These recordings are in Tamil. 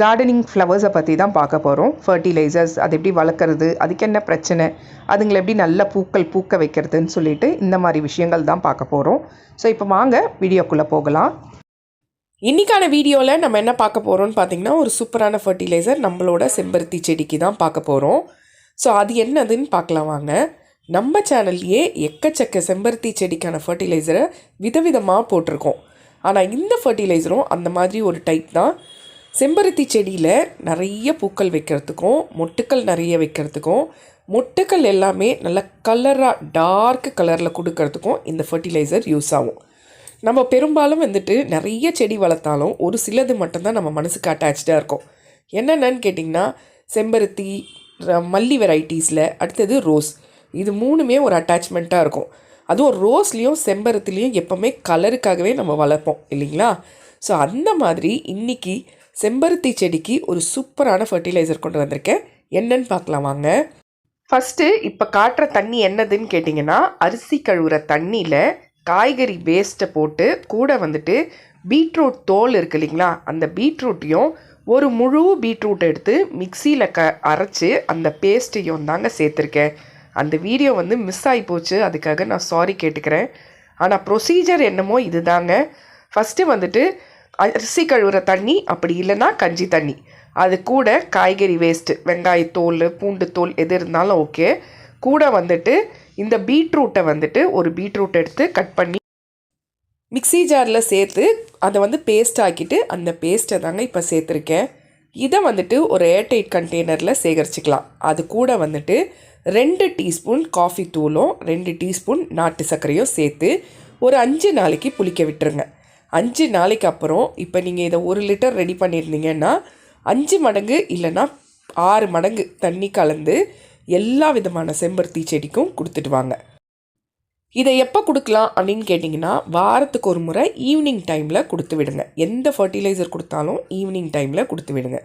கார்டனிங் ஃப்ளவர்ஸை பற்றி தான் பார்க்க போகிறோம் ஃபர்டிலைசர்ஸ் அது எப்படி வளர்க்குறது அதுக்கு என்ன பிரச்சனை அதுங்களை எப்படி நல்ல பூக்கள் பூக்க வைக்கிறதுன்னு சொல்லிட்டு இந்த மாதிரி விஷயங்கள் தான் பார்க்க போகிறோம் ஸோ இப்போ வாங்க வீடியோக்குள்ளே போகலாம். இன்னைக்கான வீடியோவில் நம்ம என்ன பார்க்க போகிறோம்னு பார்த்தீங்கன்னா ஒரு சூப்பரான ஃபர்டிலைசர் நம்மளோட செம்பருத்தி செடிக்கு தான் பார்க்க போகிறோம் ஸோ அது என்னதுன்னு பார்க்கலாம் வாங்க. நம்ம சேனல்லையே எக்கச்சக்க செம்பருத்தி செடிக்கான ஃபர்டிலைசரை விதவிதமாக போட்டிருக்கோம். ஆனால் இந்த ஃபர்டிலைசரும் அந்த மாதிரி ஒரு டைப் தான். செம்பருத்தி செடியில் நிறைய பூக்கள் வைக்கிறதுக்கும் மொட்டுக்கள் நிறைய வைக்கிறதுக்கும் மொட்டுக்கள் எல்லாமே நல்ல கலராக டார்க் கலரில் கொடுக்கறதுக்கும் இந்த ஃபர்டிலைசர் யூஸ் ஆகும். நம்ம பெரும்பாலும் வந்துட்டு நிறைய செடி வளர்த்தாலும் ஒரு சிலது மட்டும்தான் நம்ம மனசுக்கு அட்டாச்சாக இருக்கும். என்னென்னு கேட்டிங்கன்னா செம்பருத்தி மல்லி வெரைட்டிஸில் அடுத்தது ரோஸ் இது மூணுமே ஒரு அட்டாச்மெண்ட்டாக இருக்கும். அதுவும் ரோஸ்லேயும் செம்பருத்திலையும் எப்போவுமே கலருக்காகவே நம்ம வளர்ப்போம் இல்லைங்களா? ஸோ அந்த மாதிரி இன்னைக்கு செம்பருத்தி செடிக்கு ஒரு சூப்பரான ஃபர்டிலைசர் கொண்டு வந்திருக்கேன். என்னன்னு பார்க்கலாம் வாங்க. ஃபஸ்ட்டு இப்போ காட்டுற தண்ணி என்னதுன்னு கேட்டிங்கன்னா அரிசி கழுவுற தண்ணியில் காய்கறி வேஸ்ட்டை போட்டு கூட வந்துட்டு பீட்ரூட் தோல் இருக்கு இல்லைங்களா? அந்த பீட்ரூட்டையும் ஒரு முழு பீட்ரூட் எடுத்து மிக்சியில் க அரைச்சி அந்த பேஸ்ட்டையும் தாங்க சேர்த்துருக்கேன். அந்த வீடியோ வந்து மிஸ் ஆகி போச்சு. அதுக்காக நான் சாரி கேட்டுக்கிறேன். ஆனால் ப்ரொசீஜர் என்னமோ இதுதாங்க. ஃபஸ்ட்டு வந்துட்டு அரிசி கழுவுற தண்ணி அப்படி இல்லைன்னா கஞ்சி தண்ணி. அது கூட காய்கறி வேஸ்ட்டு வெங்காயத்தோல் பூண்டு தோல் எது இருந்தாலும் ஓகே கூட வந்துட்டு இந்த பீட்ரூட்டை வந்துட்டு ஒரு பீட்ரூட் எடுத்து கட் பண்ணி மிக்ஸி ஜாரில் சேர்த்து அதை வந்து பேஸ்ட் ஆக்கிட்டு அந்த பேஸ்ட்டை தாங்க இப்போ சேர்த்துருக்கேன். இதை வந்துட்டு ஒரு ஏர்டைட் கண்டெய்னரில் சேகரிச்சுக்கலாம். அது கூட வந்துட்டு ரெண்டு டீஸ்பூன் காஃபி தூளும் ரெண்டு டீஸ்பூன் நாட்டு சர்க்கரையும் சேர்த்து ஒரு அஞ்சு நாளைக்கு புளிக்க விட்டுருங்க. அஞ்சு நாளைக்கு அப்புறம் இப்போ நீங்கள் இதை ஒரு லிட்டர் ரெடி பண்ணியிருந்தீங்கன்னா அஞ்சு மடங்கு இல்லைன்னா ஆறு மடங்கு தண்ணி கலந்து எல்லா விதமான செம்பருத்தி செடிக்கும் கொடுத்துட்டு வாங்க. இதை எப்போ கொடுக்கலாம் அப்படின்னு கேட்டிங்கன்னா வாரத்துக்கு ஒரு முறை ஈவினிங் டைமில் கொடுத்து விடுங்க. எந்த ஃபர்டிலைசர் கொடுத்தாலும் ஈவினிங் டைமில் கொடுத்து விடுங்க.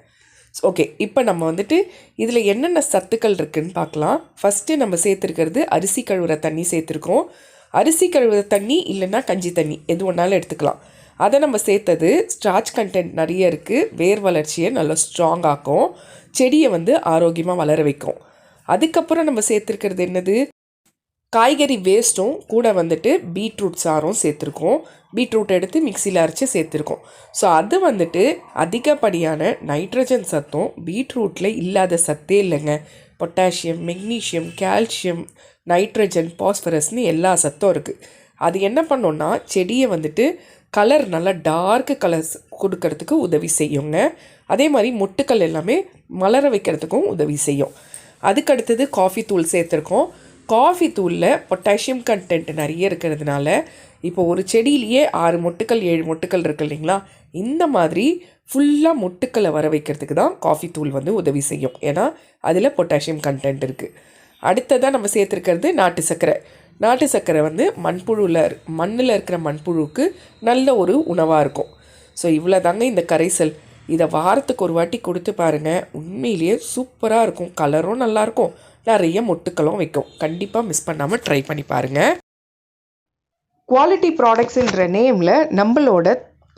ஓகே இப்போ நம்ம வந்துட்டு இதில் என்னென்ன சத்துக்கள் இருக்குதுன்னு பார்க்கலாம். ஃபஸ்ட்டு நம்ம சேர்த்துருக்கிறது அரிசி கழுவுற தண்ணி சேர்த்துருக்கோம் அரிசி கழுவுற தண்ணி இல்லைன்னா கஞ்சி தண்ணி எது ஒன்றாலும் எடுத்துக்கலாம். அதை நம்ம சேர்த்தது ஸ்டார்ச் கண்டென்ட் நிறைய இருக்குது வேர் வளர்ச்சியை நல்லா ஸ்ட்ராங் ஆக்கும். செடியை வந்து ஆரோக்கியமாக வளர வைக்கும். அதுக்கப்புறம் நம்ம சேர்த்துருக்கிறது என்னது? காய்கறி வேஸ்ட்டும் கூட வந்துட்டு பீட்ரூட் சாரும் சேர்த்துருக்கோம். பீட்ரூட் எடுத்து மிக்சியில் அரைச்சி சேர்த்துருக்கோம். ஸோ அது வந்துட்டு அதிகப்படியான நைட்ரஜன் சத்தும் பீட்ரூட்டில் இல்லாத சத்தே இல்லைங்க. பொட்டாசியம் மெக்னீஷியம் கால்சியம் நைட்ரஜன் பாஸ்பரஸ்னு எல்லா சத்தும் இருக்குது அது என்ன பண்ணோன்னா செடியை வந்துட்டு கலர் நல்லா டார்க்கு கலர்ஸ் கொடுக்கறதுக்கு உதவி செய்யுங்க. அதே மாதிரி மொட்டுக்கள் எல்லாமே மலர வைக்கிறதுக்கும் உதவி செய்யும். அதுக்கடுத்தது காஃபி தூள் சேர்த்துருக்கோம். காஃபி தூளில் பொட்டாசியம் கண்டென்ட் நிறைய இருக்கிறதுனால இப்போ ஒரு செடியிலேயே ஆறு மொட்டுக்கள் ஏழு மொட்டுக்கள் இருக்கு இல்லைங்களா? இந்த மாதிரி ஃபுல்லாக மொட்டுக்களை வர வைக்கிறதுக்கு தான் காஃபி தூள் வந்து உதவி செய்யும். ஏன்னா அதில் பொட்டாசியம் கண்டென்ட் இருக்குது அடுத்ததாக நம்ம சேர்த்துருக்கிறது நாட்டு சர்க்கரை. நாட்டு சர்க்கரை வந்து மண்புழுவில் மண்ணில் இருக்கிற மண்புழுவுக்கு நல்ல ஒரு உணவாக இருக்கும். ஸோ இவ்வளோ தாங்க இந்த கரைசல். இதை வாரத்துக்கு ஒரு வாட்டி கொடுத்து பாருங்கள் உண்மையிலேயே சூப்பராக இருக்கும். கலரும் நல்லாயிருக்கும் நிறைய மொட்டுக்களும் வைக்கும். கண்டிப்பாக மிஸ் பண்ணாமல் ட்ரை பண்ணி பாருங்கள் குவாலிட்டி ப்ராடக்ட்ஸுன்ற நேமில் நம்மளோட